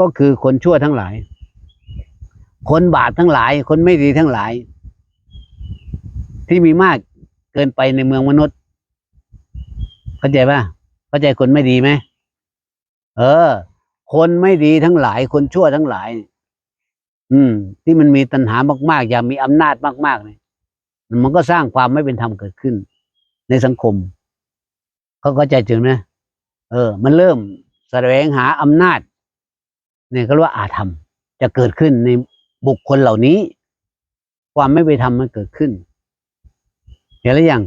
ก็คือคนชั่วทั้งหลาย คนบาปทั้งหลาย คนไม่ดีทั้งหลาย ที่มีมากเกินไปในเมืองมนุษย์ เข้าใจป่ะเข้าใจคนไม่ดีไหมเออ คนไม่ดีทั้งหลาย คนชั่วทั้งหลาย อืม ที่มันมีตัณหามากๆ อยากมีอำนาจมากๆเนี่ยมันก็สร้างความไม่เป็นธรรมเกิดขึ้น ในสังคมเขาเข้าใจถึงนะเออ มันเริ่มแสวงหาอำนาจ เนี่ยก็เรียกว่าอาธรรม จะเกิดขึ้นในบุคคลเหล่านี้ ความไม่เป็นธรรมมันเกิดขึ้น เห็นหรือยัง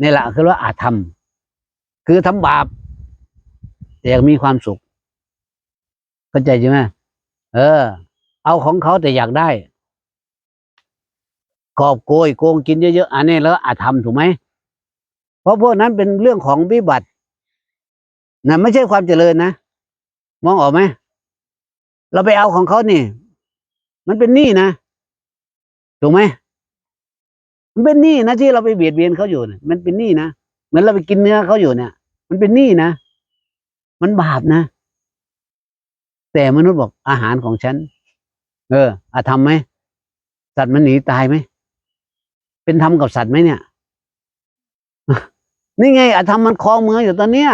นี่แหละคือว่าอาธรรม คือทำบาปแต่อยากมีความสุขเข้าใจใช่ไหมเออ เอาของเขาแต่อยากได้กอบโกยโกงกินเยอะๆอันนี้แล้วอาธรรมถูกไหมเพราะพวกนั้นเป็นเรื่องของวิบัตินะไม่ใช่ความเจริญนะ มองออกไหม เราไปเอาของเขานี่ มันเป็นหนี้นะถูกไหมมันเป็นหนี้นะที่เราไปเบียดเบียนเขาอยู่เนี่ยมันเป็นหนี้นะเหมือนเราไปกินเนื้อเขาอยู่เนี่ย มันเป็นหนี้นะมันบาปนะ แต่มนุษย์บอกอาหารของฉัน เอออาทำไหมสัตว์มันหนีตายไหมเป็นธรรมกับสัตว์ไหมเนี่ย นี่ไงอาธรรมมันคลองเมืองอยู่ตอนเนี้ย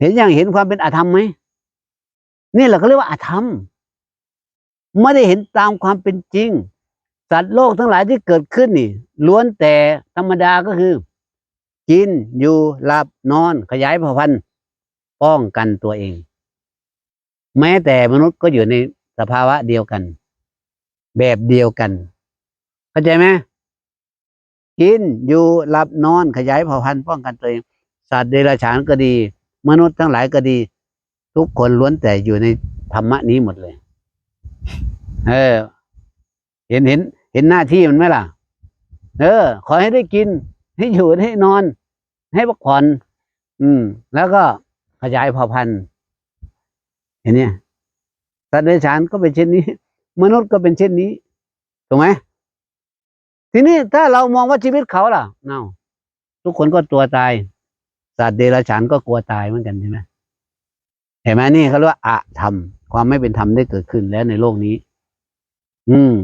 เห็นอย่างเห็นความเป็นอาธรรมไหม นี่แหละเขาเรียกว่าอาธรรม ไม่ได้เห็นตามความเป็นจริง สัตว์โลกทั้งหลายที่เกิดขึ้นนี่ ล้วนแต่ธรรมดาก็คือ กินอยู่หลับนอนขยายพันธุ์ป้องกันตัวเอง แม้แต่มนุษย์ก็อยู่ในสภาวะเดียวกัน แบบเดียวกัน เข้าใจไหมกินอยู่หลับนอนขยายเผ่าพันธุ์ป้องกันตัวเอง สัตว์เดรัจฉานก็ดี มนุษย์ทั้งหลายก็ดี ทุกคนล้วนแต่อยู่ในธรรมะนี้หมดเลย เออ เห็นเห็น เห็นหน้าที่มันไหมล่ะ เออ ขอให้ได้กิน ให้อยู่ให้นอน ให้พักผ่อน อืม แล้วก็ขยายเผ่าพันธุ์เห็นเนี่ยสัตว์เดรัจฉานก็เป็นเช่นนี้ มนุษย์ก็เป็นเช่นนี้ถูกไหมทีนี้ถ้าเรามองว่าชีวิตเขาล่ะเน่าทุกคนก็ตัวตาย สัตว์เดรัจฉานก็กลัวตายเหมือนกันใช่ไหม เห็นไหมนี่เขาเรียกว่าอะธรรมความไม่เป็นธรรมได้เกิดขึ้นแล้วในโลกนี้ อืม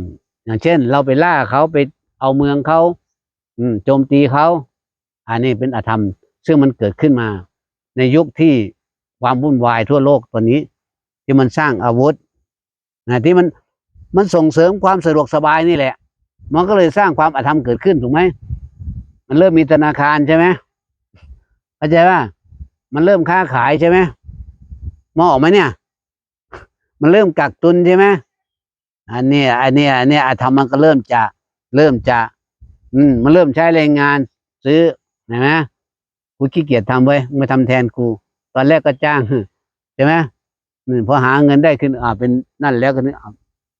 อย่างเช่น เราไปล่าเขาไปเอาเมืองเขาอืม โจมตีเขาอันนี้เป็นอธรรม ซึ่งมันเกิดขึ้นมา ในยุคที่ความวุ่นวายทั่วโลกตอนนี้ ที่มันสร้างอาวุธนะที่มันมันส่งเสริมความสะดวกสบายนี่แหละ มันก็เลยสร้างความอธรรมเกิดขึ้นถูกไหมมันเริ่มมีธนาคารใช่ไหมเข้าใจว่า มันเริ่มค้าขายใช่ไหม มองออกไหมเนี่ย มันเริ่มกักตุนใช่ไหมอันนี้อันนี้อันนี้ยอธรรมมันก็เริ่มจะเริ่มจะ อืม มันเริ่มใช้แรงงาน ซื้อเห็นไหมกูขี้เกียจทำไว้มาทำแทนกู ตอนแรกก็จ้างใช่ไหมอืมพอหาเงินได้ขึ้นอ่าเป็นนั่นแล้วก็นี่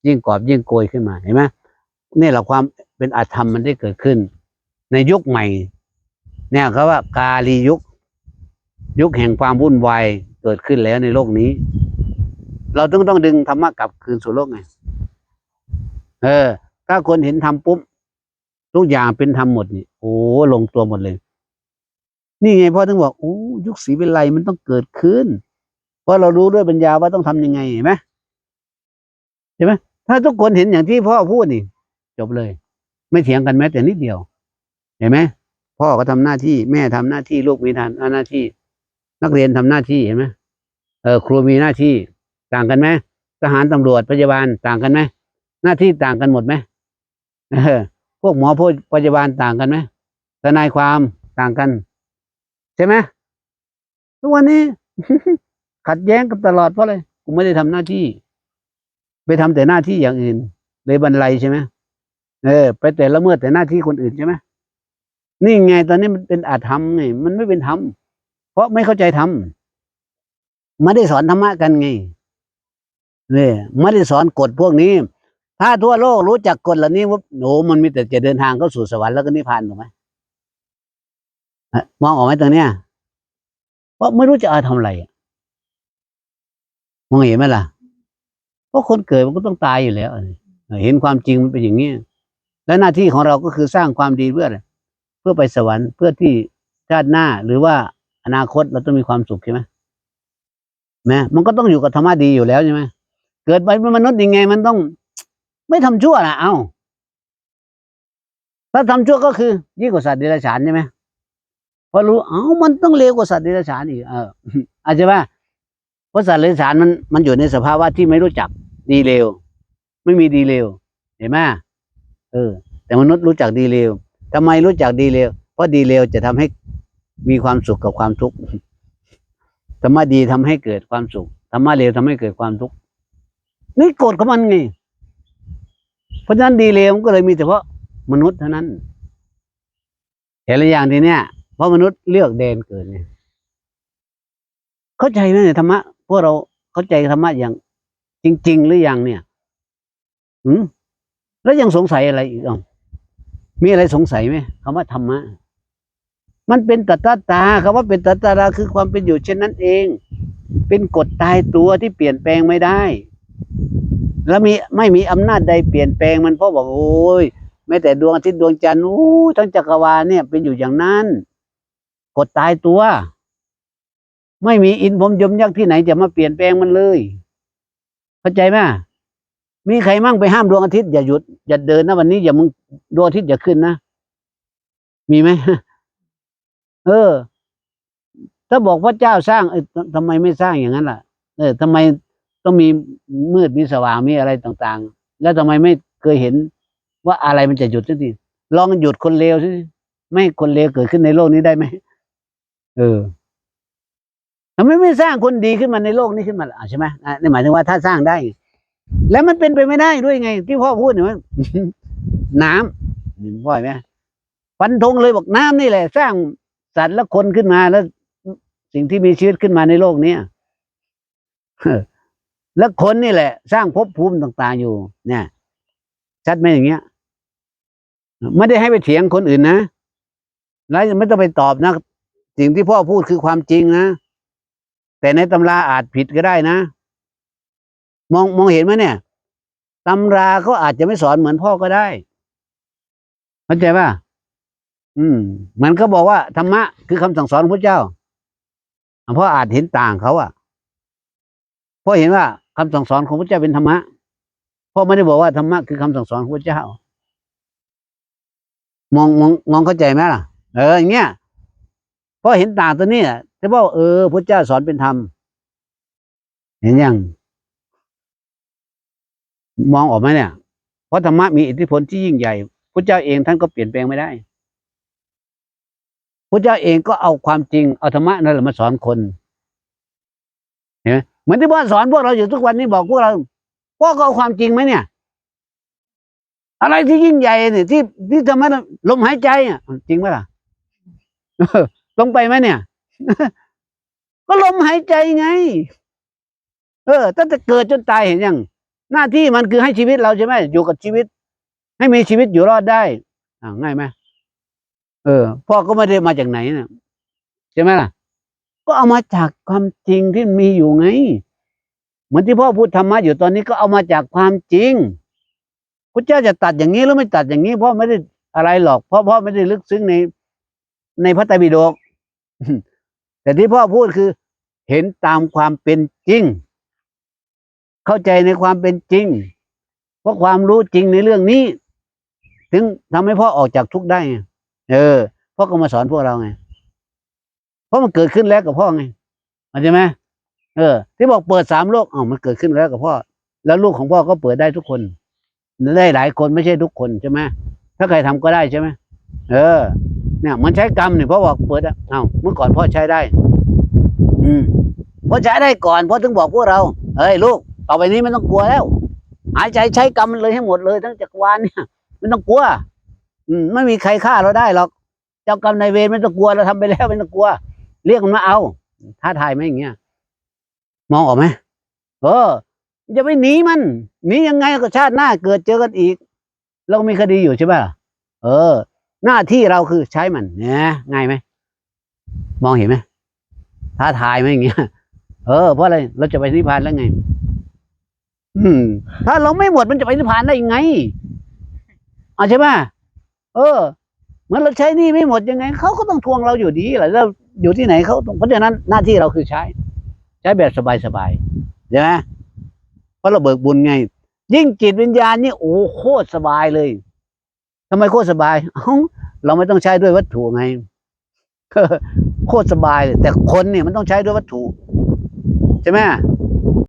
ยิ่งกรอบยิ่งโกยขึ้นมาเห็นไหมนี่แหละความเป็นอาธรรมมันได้เกิดขึ้น ในยุคใหม่ เนี่ยเขาว่ากาลียุค ยุคแห่งความวุ่นวาย เกิดขึ้นแล้วในโลกนี้ เราต้องต้องดึงธรรมะกลับคืนสู่โลกไงเออ ถ้าคนเห็นธรรมปุ๊บทุกอย่างเป็นธรรมหมดนี่โอ้ลงตัวหมดเลย นี่ไงพ่อถึงบอกโอ้ยุคศรีวิไลมันต้องเกิดขึ้น เพราะเรารู้ด้วยปัญญาว่าต้องทำยังไงเห็นไหมใช่ไหมถ้าทุกคนเห็นอย่างที่พ่อพูดนี่ จบเลย ไม่เถียงกันแม้แต่นิดเดียว เห็นไหมพ่อก็ทำหน้าที่แม่ทำหน้าที่ลูกมีทานหน้าที่ นักเรียนทำหน้าที่เห็นไหมเออครูมีหน้าที่ต่างกันไหมทหารตำรวจพยาบาลต่างกันไหมหน้าที่ต่างกันหมดไหมพวกหมอพวกพยาบาลต่างกันไหมทนายความต่างกัน ใช่ไหมทุกวันนี้ ขัดแย้งกันตลอดเพราะอะไรกูไม่ได้ทำหน้าที่ ไปทำแต่หน้าที่อย่างอื่น เลยบันไลใช่ไหมเออ ไปแต่ละเมิดแต่หน้าที่คนอื่นใช่ไหมนี่ไงตอนนี้มันเป็นอาธรรมไงมันไม่เป็นธรรม เพราะไม่เข้าใจธรรมไม่ได้สอนธรรมะกันไงเนี่ยไม่ได้สอนกฎพวกนี้ ถ้าทั่วโลกรู้จักกฎเหล่านี้ว่าโอ้มันมีแต่จะเดินทางเข้าสู่สวรรค์แล้วก็นิพพานถูกไหมมองออกไหมตรงเนี้ยเพราะไม่รู้จะเอาทำอะไรมองเห็นไหมล่ะเพราะคนเกิดมันก็ต้องตายอยู่แล้วเห็นความจริงมันเป็นอย่างนี้และหน้าที่ของเราก็คือสร้างความดีเพื่ออะไรเพื่อไปสวรรค์เพื่อที่ชาติหน้าหรือว่า อนาคตเราต้องมีความสุขใช่ไหมนะมันก็ต้องอยู่กับธรรมะดีอยู่แล้วใช่ไหมเกิดไปเป็นมนุษย์ยังไง มันต้อง ไม่ทำชั่วนะเอาถ้าทำชั่วก็คือ ยิ่งกว่าสัตว์เดรัจฉานใช่ไหมพอรู้เอ้ามันต้องเลวกว่าสัตว์เดรัจฉานอีกเอออาจจะว่าเพราะสัตว์เดรัจฉานมันมันอยู่ในสภาวะที่ไม่รู้จักดีเลวไม่มีดีเลวเห็นไหมเออ แต่มนุษย์รู้จักดีเลวทำไมรู้จักดีเลวเพราะดีเลวจะทำให้ มีความสุขกับความทุกข์ธรรมะดีทำให้เกิดความสุขธรรมะเลวทำให้เกิดความทุกข์นี่กฎของมันไงเพราะฉะนั้นดีเลวมันก็เลยมีแต่เพราะมนุษย์เท่านั้นเห็นหรือยังทีเนี้ยเพราะมนุษย์เลือกเดนเกิดเนี่ยเข้าใจไหมเนี่ยธรรมะพวกเราเข้าใจธรรมะอย่าง จริง ๆ หรือยังเนี่ยหืมแล้วยังสงสัยอะไรอีกอะมีอะไรสงสัยไหมคำว่าธรรมะ มันเป็นตัตตาตาคำว่าเป็นตัตตาตาคือความเป็นอยู่เช่นนั้นเอง เป็นกฎตายตัวที่เปลี่ยนแปลงไม่ได้ แล้วมีไม่มีอำนาจใดเปลี่ยนแปลงมันเพราะบอกโอ้ยแม้แต่ดวงอาทิตย์ดวงจันทร์โอ้ทั้งจักรวาลเนี่ยเป็นอยู่อย่างนั้นกฎตายตัว ไม่มีอินพรมยมยักษ์ที่ไหนจะมาเปลี่ยนแปลงมันเลยเข้าใจไหมมีใครมั่งไปห้ามดวงอาทิตย์อย่าหยุดอย่าเดินนะวันนี้อย่ามึงดวงอาทิตย์อย่าขึ้นนะมีไหม เออ ถ้าบอกพระเจ้าสร้างเออทำไมไม่สร้างอย่างนั้นล่ะ เออทำไมต้องมีมืดมีสว่างมีอะไรต่างๆ แล้วทำไมไม่เคยเห็น ว่าอะไรมันจะหยุดสักทีลองหยุดคนเลวสิไม่คนเลวเกิดขึ้นในโลกนี้ได้ไหมเออทำไมไม่สร้างคนดีขึ้นมาในโลกนี้ขึ้นมาล่ะใช่ไหมนี่หมายถึงว่าถ้าสร้างได้ แล้วมันเป็นไปไม่ได้ด้วยไง ที่พ่อพูดเนี่ยว่าน้ำนี่พ่อไหมฟันธงเลยบอกน้ำนี่แหละ สร้าง สัตว์และคนขึ้นมาแล้ว สิ่งที่มีชีวิตขึ้นมาในโลกเนี้ยแล้วคนนี่แหละ สร้างภพภูมิต่าง ๆ อยู่ เนี่ยชัดไหมอย่างเงี้ยไม่ได้ให้ไปเถียงคนอื่นนะแล้วไม่ต้องไปตอบนะสิ่งที่พ่อพูดคือความจริงนะแต่ในตำราอาจผิดก็ได้นะ มองมองเห็นไหมเนี่ยตำราเขาอาจจะไม่สอนเหมือนพ่อก็ได้เข้าใจป่ะ อืมเหมันก็บอกว่าธรรมะคือคำสั่งสอนของพระเจ้าเพราะอาจเห็นต่างเขาอะเพราะเห็นว่าคำสั่งสอนของพระเจ้าเป็นธรรมะพ่อไม่ได้บอกว่าธรรมะคือคำสั่งสอนของพระเจ้า มองมองมองเข้าใจไหมล่ะ เอออย่างเงี้ยเพราะเห็นต่างตัวนี้อะแต่ว่าเออพระเจ้าสอนเป็นธรรม เห็นยัง มองออกไหมเนี่ย เพราะธรรมะมีอิทธิพลที่ยิ่งใหญ่พระเจ้าเองท่านก็เปลี่ยนแปลงไม่ได้ พระเจ้าเองก็เอาความจริงเอาธรรมะนั่นแหละมาสอนคนเห็นไหมเหมือนที่พ่อสอนพวกเราอยู่ทุกวันนี้บอกพวกเราพ่อก็เอาความจริงไหมเนี่ย อะไรที่ยิ่งใหญ่เนี่ยที่ที่ทำให้ลมหายใจอะจริงไหมล่ะเออตรงไปไหมเนี่ย ก็ลมหายใจไง เออตั้งแต่เกิดจนตายเห็นยังหน้าที่มันคือให้ชีวิตเราใช่ไหมอยู่กับชีวิต ให้มีชีวิตอยู่รอดได้อ่าง่ายไหม เออ พ่อก็ไม่ได้มาจากไหนนะใช่ไหมล่ะ ก็เอามาจากความจริงที่มีอยู่ไง เหมือนที่พ่อพูดธรรมะอยู่ตอนนี้ก็เอามาจากความจริงพระเจ้าจะตัดอย่างนี้หรือไม่ตัดอย่างนี้พ่อไม่ได้อะไรหรอกเพราะพ่อไม่ได้ลึกซึ้งในในพระไตรปิฎกแต่ที่พ่อพูดคือ เห็นตามความเป็นจริง เข้าใจในความเป็นจริง เพราะความรู้จริงในเรื่องนี้ ถึงทำให้พ่อออกจากทุกข์ได้ เออพ่อก็มาสอนพวกเราไงเพราะมันเกิดขึ้นแล้วกับพ่อไงเข้าใจไหมเออ ที่บอกเปิดสามโลกอ๋อมันเกิดขึ้นแล้วกับพ่อ แล้วลูกของพ่อก็เปิดได้ทุกคนได้หลายคนไม่ใช่ทุกคนใช่ไหมถ้าใครทำก็ได้ใช่ไหมเออ เนี่ย มันใช้กรรมเนี่ยพ่อบอกเปิดอ้าวเมื่อก่อนพ่อใช้ได้ อืมพ่อใช้ได้ก่อนพ่อถึงบอกพวกเราเฮ้ยลูกต่อไปนี้ไม่ต้องกลัวแล้ว หายใจใช้กรรมเลยให้หมดเลยทั้งจักรวาลเนี่ยไม่ต้องกลัว อืมไม่มีใครฆ่าเราได้หรอก เจ้ากรรมนายเวรไม่ต้องกลัวเราทำไปแล้วไม่ต้องกลัว เรียกมันมาเอาท้าทายไหมอย่างเงี้ยมองออกไหมเออจะไปหนีมันหนียังไงก็ชาติหน้าเกิดเจอกันอีก เรามีคดีอยู่ใช่ไหมล่ะเออ หน้าที่เราคือใช้มันเนี่ยง่ายไหมมองเห็นไหมท้าทายไหมอย่างเงี้ยเออเพราะอะไรเราจะไปนิพพานแล้วไง อืม ถ้าเราไม่หมดมันจะไปนิพพานได้ยังไงเอาใช่ไหม เออเหมือนเราใช้นี่ไม่หมดยังไงเขาก็ต้องทวงเราอยู่ดีแหละแล้วอยู่ที่ไหนเขาต้องเพราะฉะนั้นหน้าที่เราคือใช้ ใช้แบบสบายๆใช่ไหมเพราะเราเบิกบุญไง ยิ่งจิตวิญญาณนี่โอ้โคตรสบายเลยทำไมโคตรสบายเอ้าเราไม่ต้องใช้ด้วยวัตถุไงโคตรสบายเลยแต่คนเนี่ยมันต้องใช้ด้วยวัตถุใช่ไหม